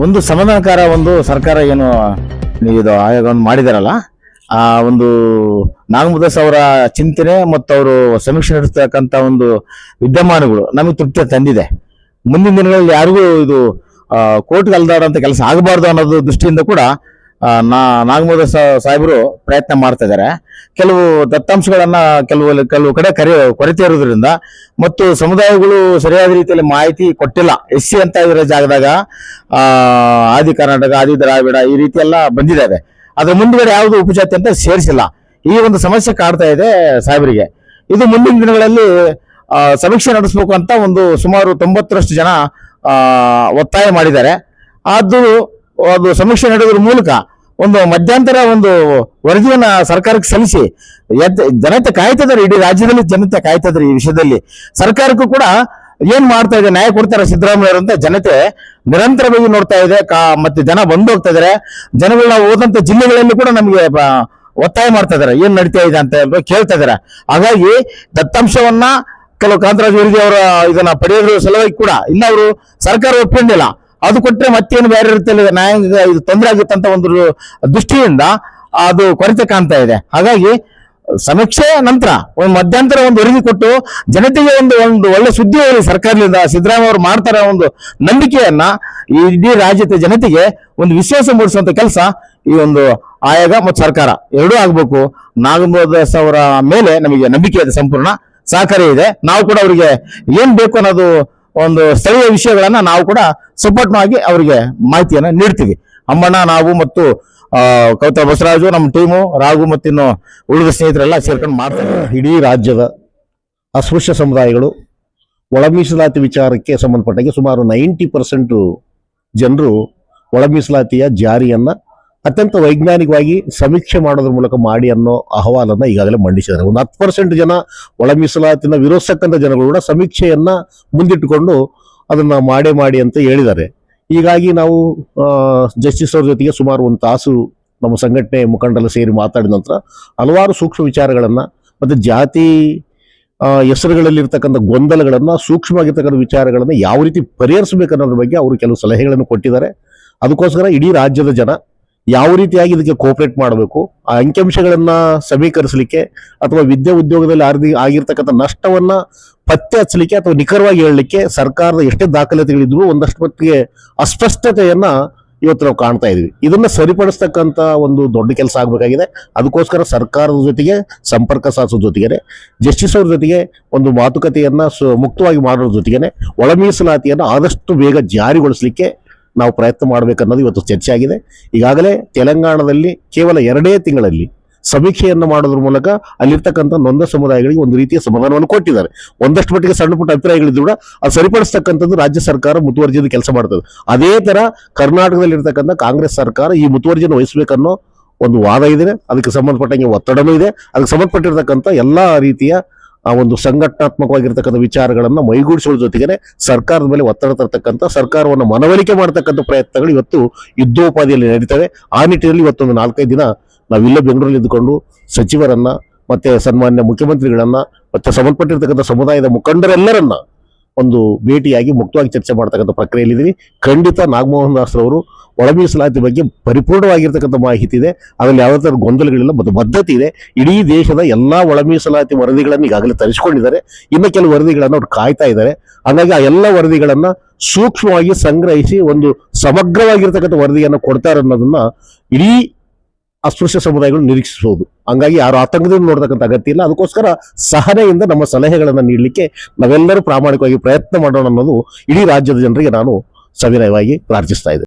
ಒಂದು ಸಮಾಧಾನಕಾರ ಒಂದು ಸರ್ಕಾರ ಏನು ಇದು ಆಯೋಗವನ್ನು ಮಾಡಿದಾರಲ್ಲ, ಆ, ಒಂದು ನಾಗಮುದಸ್ ಅವರ ಚಿಂತನೆ ಮತ್ತು ಅವರು ಸಮೀಕ್ಷೆ ನಡೆಸ್ತಕ್ಕಂಥ ಒಂದು ವಿದ್ಯಮಾನಗಳು ನಮಗೆ ತೃಪ್ತಿ ತಂದಿದೆ. ಮುಂದಿನ ದಿನಗಳಲ್ಲಿ ಯಾರಿಗೂ ಇದು ಕೋರ್ಟ್ಗೆ ಅಲ್ದಾಡಂತ ಕೆಲಸ ಆಗಬಾರ್ದು ಅನ್ನೋದು ದೃಷ್ಟಿಯಿಂದ ಕೂಡ ನಾ ನಾಗಮೋದ ಸಾಹೇಬರು ಪ್ರಯತ್ನ ಮಾಡ್ತಾ ಇದ್ದಾರೆ ಕೆಲವು ದತ್ತಾಂಶಗಳನ್ನ ಕೆಲವು ಕೆಲವು ಕಡೆ ಕರೆ, ಕೊರತೆ ಇರೋದ್ರಿಂದ ಮತ್ತು ಸಮುದಾಯಗಳು ಸರಿಯಾದ ರೀತಿಯಲ್ಲಿ ಮಾಹಿತಿ ಕೊಟ್ಟಿಲ್ಲ. ಎಸ್ ಸಿ ಅಂತ ಇರೋ ಜಾಗದಾಗ ಆದಿ ಕರ್ನಾಟಕ, ಆದಿ ದ್ರಾವಿಡ ಈ ರೀತಿ ಎಲ್ಲ ಬಂದಿದ್ದಾವೆ ಅದ್ರ ಮುಂದ್ಗಡೆ ಯಾವುದು ಉಪಜಾತಿ ಅಂತ ಸೇರಿಸಿಲ್ಲ. ಈ ಒಂದು ಸಮಸ್ಯೆ ಕಾಡ್ತಾ ಇದೆ ಸಾಹೇಬರಿಗೆ. ಇದು ಮುಂದಿನ ದಿನಗಳಲ್ಲಿ ಸಮೀಕ್ಷೆ ನಡೆಸಬೇಕು ಅಂತ ಒಂದು ಸುಮಾರು ತೊಂಬತ್ತರಷ್ಟು ಜನ ಒತ್ತಾಯ ಮಾಡಿದ್ದಾರೆ. ಅದು ಅದು ಸಮೀಕ್ಷೆ ನಡೆಯೋದ್ರ ಮೂಲಕ ಒಂದು ಮಧ್ಯಂತರ ಒಂದು ವರದಿಯನ್ನ ಸರ್ಕಾರಕ್ಕೆ ಸಲ್ಲಿಸಿ ಜನತೆ ಕಾಯ್ತಿದ್ದಾರೆ, ಇಡೀ ರಾಜ್ಯದಲ್ಲಿ ಜನತೆ ಕಾಯ್ತಿದ್ದಾರೆ ಈ ವಿಷಯದಲ್ಲಿ. ಸರ್ಕಾರಕ್ಕೂ ಕೂಡ ಏನ್ ಮಾಡ್ತಾ ಇದೆ, ನ್ಯಾಯ ಕೊಡ್ತಾರೆ ಸಿದ್ದರಾಮಯ್ಯ ಅಂತ ಜನತೆ ನಿರಂತರವಾಗಿ ನೋಡ್ತಾ ಇದೆ. ಕಾ, ಮತ್ತೆ ಜನ ಬಂದು ಹೋಗ್ತಾ ಇದಾರೆ ಜನಗಳನ್ನ ಹೋದಂತ ಜಿಲ್ಲೆಗಳಲ್ಲಿ ಕೂಡ ನಮಗೆ ಒತ್ತಾಯ ಮಾಡ್ತಾ ಇದಾರೆ. ಏನ್ ನಡೀತಾ ಇದೆ ಅಂತ ಕೇಳ್ತಾ ಇದಾರೆ. ಹಾಗಾಗಿ ದತ್ತಾಂಶವನ್ನ ಕೆಲವು ಕಾಂತರಾಜ್ ಅವರಿಗೆ ಅವರ ಇದನ್ನ ಪಡೆಯೋದ್ರ ಸಲುವಾಗಿ ಕೂಡ ಇನ್ನ ಅವರು ಸರ್ಕಾರ ಒಪ್ಕೊಂಡಿಲ್ಲ. ಅದು ಕೊಟ್ಟರೆ ಮತ್ತೇನು ಬೇರೆ ರೀತಿಯಲ್ಲಿ ನ್ಯಾಯಾಂಗ ಇದು ತೊಂದರೆ ಅಂತ ಒಂದು ದೃಷ್ಟಿಯಿಂದ ಅದು ಕೊರತೆ ಕಾಣ್ತಾ ಇದೆ. ಹಾಗಾಗಿ ಸಮೀಕ್ಷೆ ನಂತರ ಒಂದು ಮಧ್ಯಂತರ ಒಂದು ವರದಿ ಕೊಟ್ಟು ಜನತೆಗೆ ಒಂದು ಒಂದು ಒಳ್ಳೆ ಸುದ್ದಿ ಅವರು ಸರ್ಕಾರದಿಂದ ಸಿದ್ದರಾಮಯ್ಯ ಅವರು ಮಾಡ್ತಾರೆ ಒಂದು ನಂಬಿಕೆಯನ್ನ ಈ ಇಡೀ ರಾಜ್ಯದ ಜನತೆಗೆ ಒಂದು ವಿಶ್ವಾಸ ಮೂಡಿಸುವಂತ ಕೆಲಸ ಈ ಒಂದು ಆಯೋಗ ಮತ್ತು ಸರ್ಕಾರ ಎರಡೂ ಆಗ್ಬೇಕು. ನಾಗಮೋದಾಸ್ ಅವರ ಮೇಲೆ ನಮಗೆ ನಂಬಿಕೆ ಇದೆ, ಸಂಪೂರ್ಣ ಸಹಕಾರ ಇದೆ. ನಾವು ಕೂಡ ಅವರಿಗೆ ಏನ್ ಬೇಕು ಅನ್ನೋದು ಒಂದು ಸ್ಥಳೀಯ ವಿಷಯಗಳನ್ನ ನಾವು ಕೂಡ ಸಪೋರ್ಟ್ ಆಗಿ ಅವರಿಗೆ ಮಾಹಿತಿಯನ್ನ ನೀಡ್ತೀವಿ. ಅಮ್ಮಣ್ಣ, ನಾವು ಮತ್ತು ಕವಿತಾ ಬಸವರಾಜು, ನಮ್ಮ ಟೀಮು ರಾಘು ಮತ್ತಿನ್ನು ಉಳಿದ ಸ್ನೇಹಿತರೆಲ್ಲ ಸೇರ್ಕೊಂಡು ಮಾಡ್ತಾರೆ. ಇಡೀ ರಾಜ್ಯದ ಅಸ್ಪೃಶ್ಯ ಸಮುದಾಯಗಳು ಒಳ ಮೀಸಲಾತಿ ವಿಚಾರಕ್ಕೆ ಸಂಬಂಧಪಟ್ಟಾಗೆ ಸುಮಾರು ನೈಂಟಿ ಪರ್ಸೆಂಟು ಜನರು ಒಳ ಮೀಸಲಾತಿಯ ಜಾರಿಯನ್ನ ಅತ್ಯಂತ ವೈಜ್ಞಾನಿಕವಾಗಿ ಸಮೀಕ್ಷೆ ಮಾಡೋದ್ರ ಮೂಲಕ ಮಾಡಿ ಅನ್ನೋ ಅಹವಾಲನ್ನು ಈಗಾಗಲೇ ಮಂಡಿಸಿದ್ದಾರೆ. ಒಂದು ಹತ್ತು ಪರ್ಸೆಂಟ್ ಜನ ಒಳ ಮೀಸಲಾತಿನ ವಿರೋಧಿಸಕ್ಕಂಥ ಜನಗಳು ಕೂಡ ಸಮೀಕ್ಷೆಯನ್ನ ಮುಂದಿಟ್ಟುಕೊಂಡು ಅದನ್ನ ಮಾಡೇ ಮಾಡಿ ಅಂತ ಹೇಳಿದ್ದಾರೆ. ಹೀಗಾಗಿ ನಾವು ಜಸ್ಟಿಸ್ ಅವ್ರ ಜೊತೆಗೆ ಸುಮಾರು ಒಂದು ತಾಸು ನಮ್ಮ ಸಂಘಟನೆ ಮುಖಂಡರೆಲ್ಲ ಸೇರಿ ಮಾತಾಡಿದ ನಂತರ ಹಲವಾರು ಸೂಕ್ಷ್ಮ ವಿಚಾರಗಳನ್ನ ಮತ್ತೆ ಜಾತಿ ಹೆಸರುಗಳಲ್ಲಿರ್ತಕ್ಕಂಥ ಗೊಂದಲಗಳನ್ನ, ಸೂಕ್ಷ್ಮವಾಗಿರ್ತಕ್ಕಂಥ ವಿಚಾರಗಳನ್ನ ಯಾವ ರೀತಿ ಪರಿಹರಿಸಬೇಕು ಅನ್ನೋದ್ರ ಬಗ್ಗೆ ಅವರು ಕೆಲವು ಸಲಹೆಗಳನ್ನು ಕೊಟ್ಟಿದ್ದಾರೆ. ಅದಕ್ಕೋಸ್ಕರ ಇಡೀ ರಾಜ್ಯದ ಜನ ಯಾವ ರೀತಿಯಾಗಿ ಇದಕ್ಕೆ ಕೋಪರೇಟ್ ಮಾಡಬೇಕು? ಆ ಅಂಕಿಅಂಶಗಳನ್ನ ಸಮೀಕರಿಸಲಿಕ್ಕೆ ಅಥವಾ ವಿದ್ಯೆ ಉದ್ಯೋಗದಲ್ಲಿ ಆರ್ದಿ ಆಗಿರ್ತಕ್ಕಂಥ ನಷ್ಟವನ್ನ ಪತ್ತೆ ಹಚ್ಚಲಿಕ್ಕೆ ಅಥವಾ ನಿಖರವಾಗಿ ಹೇಳಲಿಕ್ಕೆ ಸರ್ಕಾರದ ಎಷ್ಟೇ ದಾಖಲಾತಿಗಳಿದ್ರು ಒಂದಷ್ಟು ಮಟ್ಟಿಗೆ ಅಸ್ಪಷ್ಟತೆಯನ್ನು ಇವತ್ತು ನಾವು ಕಾಣ್ತಾ ಇದೀವಿ. ಇದನ್ನ ಸರಿಪಡಿಸ್ತಕ್ಕಂಥ ಒಂದು ದೊಡ್ಡ ಕೆಲಸ ಆಗಬೇಕಾಗಿದೆ. ಅದಕ್ಕೋಸ್ಕರ ಸರ್ಕಾರದ ಜೊತೆಗೆ, ಸಂಪರ್ಕ ಸಾಧಿಸೋ ಜೊತೆಗೇನೆ ಜಸ್ಟಿಸ್ ಅವ್ರ ಜೊತೆಗೆ ಒಂದು ಮಾತುಕತೆಯನ್ನ ಮುಕ್ತವಾಗಿ ಮಾಡೋದ್ರ ಜೊತೆಗೇನೆ ಒಳ ಮೀಸಲಾತಿಯನ್ನು ಆದಷ್ಟು ಬೇಗ ಜಾರಿಗೊಳಿಸಲಿಕ್ಕೆ ನಾವು ಪ್ರಯತ್ನ ಮಾಡಬೇಕನ್ನೋದು ಇವತ್ತು ಚರ್ಚೆ ಆಗಿದೆ. ಈಗಾಗಲೇ ತೆಲಂಗಾಣದಲ್ಲಿ ಕೇವಲ ಎರಡೇ ತಿಂಗಳಲ್ಲಿ ಸಮೀಕ್ಷೆಯನ್ನು ಮಾಡೋದ್ರ ಮೂಲಕ ಅಲ್ಲಿರ್ತಕ್ಕಂಥ ನೊಂದ ಸಮುದಾಯಗಳಿಗೆ ಒಂದು ರೀತಿಯ ಸಮಾಧಾನವನ್ನು ಕೊಟ್ಟಿದ್ದಾರೆ. ಒಂದಷ್ಟು ಮಟ್ಟಿಗೆ ಸಣ್ಣ ಪುಟ್ಟ ಅಭಿಪ್ರಾಯಗಳಿದ್ರು ಕೂಡ ಅದು ಸರಿಪಡಿಸ್ತಕ್ಕಂಥದ್ದು ರಾಜ್ಯ ಸರ್ಕಾರ ಮುತುವರ್ಜಿಯಲ್ಲಿ ಕೆಲಸ ಮಾಡ್ತದೆ. ಅದೇ ತರ ಕರ್ನಾಟಕದಲ್ಲಿ ಇರ್ತಕ್ಕಂಥ ಕಾಂಗ್ರೆಸ್ ಸರ್ಕಾರ ಈ ಮುತುವರ್ಜಿಯನ್ನು ವಹಿಸಬೇಕನ್ನೋ ಒಂದು ವಾದ ಇದೆ ಅದಕ್ಕೆ ಸಂಬಂಧಪಟ್ಟಂಗೆ ಒತ್ತಡವೂ ಇದೆ. ಅದಕ್ಕೆ ಸಂಬಂಧಪಟ್ಟಿರ್ತಕ್ಕಂಥ ಎಲ್ಲ ರೀತಿಯ ಆ ಒಂದು ಸಂಘಟನಾತ್ಮಕವಾಗಿರ್ತಕ್ಕಂಥ ವಿಚಾರಗಳನ್ನು ಮೈಗೂಡಿಸುವ ಜೊತೆಗೆ ಸರ್ಕಾರದ ಮೇಲೆ ಒತ್ತಡ ತರತಕ್ಕಂಥ ಸರ್ಕಾರವನ್ನು ಮನವೊಲಿಕೆ ಮಾಡತಕ್ಕಂಥ ಪ್ರಯತ್ನಗಳು ಇವತ್ತು ಯುದ್ಧೋಪಾದಿಯಲ್ಲಿ ನಡೀತವೆ. ಆ ನಿಟ್ಟಿನಲ್ಲಿ ಇವತ್ತೊಂದು ನಾಲ್ಕೈದು ದಿನ ನಾವಿಲ್ಲೇ ಬೆಂಗಳೂರಲ್ಲಿ ಇದ್ದುಕೊಂಡು ಸಚಿವರನ್ನ ಮತ್ತೆ ಸನ್ಮಾನ್ಯ ಮುಖ್ಯಮಂತ್ರಿಗಳನ್ನ ಮತ್ತೆ ಸಂಬಂಧಪಟ್ಟಿರ್ತಕ್ಕಂಥ ಸಮುದಾಯದ ಮುಖಂಡರೆಲ್ಲರನ್ನ ಒಂದು ಭೇಟಿಯಾಗಿ ಮುಕ್ತವಾಗಿ ಚರ್ಚೆ ಮಾಡ್ತಕ್ಕಂಥ ಪ್ರಕ್ರಿಯೆಯಲ್ಲಿದ್ದೀವಿ ಖಂಡಿತ ನಾಗಮೋಹನ್ ದಾಸ್ ರವರು ಒಳ ಮೀಸಲಾತಿ ಬಗ್ಗೆ ಪರಿಪೂರ್ಣವಾಗಿರ್ತಕ್ಕಂಥ ಮಾಹಿತಿ ಇದೆ. ಅದರಲ್ಲಿ ಯಾವುದೇ ಥರ ಗೊಂದಲಗಳಿಲ್ಲ, ಮತ್ತು ಬದ್ಧತೆ ಇದೆ. ಇಡೀ ದೇಶದ ಎಲ್ಲ ಒಳ ಮೀಸಲಾತಿ ವರದಿಗಳನ್ನು ಈಗಾಗಲೇ ತರಿಸಿಕೊಂಡಿದ್ದಾರೆ. ಇನ್ನು ಕೆಲವು ವರದಿಗಳನ್ನು ಅವ್ರು ಕಾಯ್ತಾ ಇದ್ದಾರೆ. ಹಾಗಾಗಿ ಆ ಎಲ್ಲ ವರದಿಗಳನ್ನು ಸೂಕ್ಷ್ಮವಾಗಿ ಸಂಗ್ರಹಿಸಿ ಒಂದು ಸಮಗ್ರವಾಗಿರ್ತಕ್ಕಂಥ ವರದಿಯನ್ನು ಕೊಡ್ತಾರೆ ಅನ್ನೋದನ್ನ ಇಡೀ ಅಸ್ಪೃಶ್ಯ ಸಮುದಾಯಗಳು ನಿರೀಕ್ಷಿಸಬಹುದು ಹಂಗಾಗಿ ಯಾರು ಆತಂಕದಿಂದ ನೋಡತಕ್ಕಂಥ ಅಗತ್ಯ ಇಲ್ಲ. ಅದಕ್ಕೋಸ್ಕರ ಸಹನೆಯಿಂದ ನಮ್ಮ ಸಲಹೆಗಳನ್ನು ನೀಡಲಿಕ್ಕೆ ನಾವೆಲ್ಲರೂ ಪ್ರಾಮಾಣಿಕವಾಗಿ ಪ್ರಯತ್ನ ಮಾಡೋಣ ಅನ್ನೋದು ಇಡೀ ರಾಜ್ಯದ ಜನರಿಗೆ ನಾನು ಸವಿನಯವಾಗಿ ಪ್ರಾರ್ಥಿಸ್ತಾ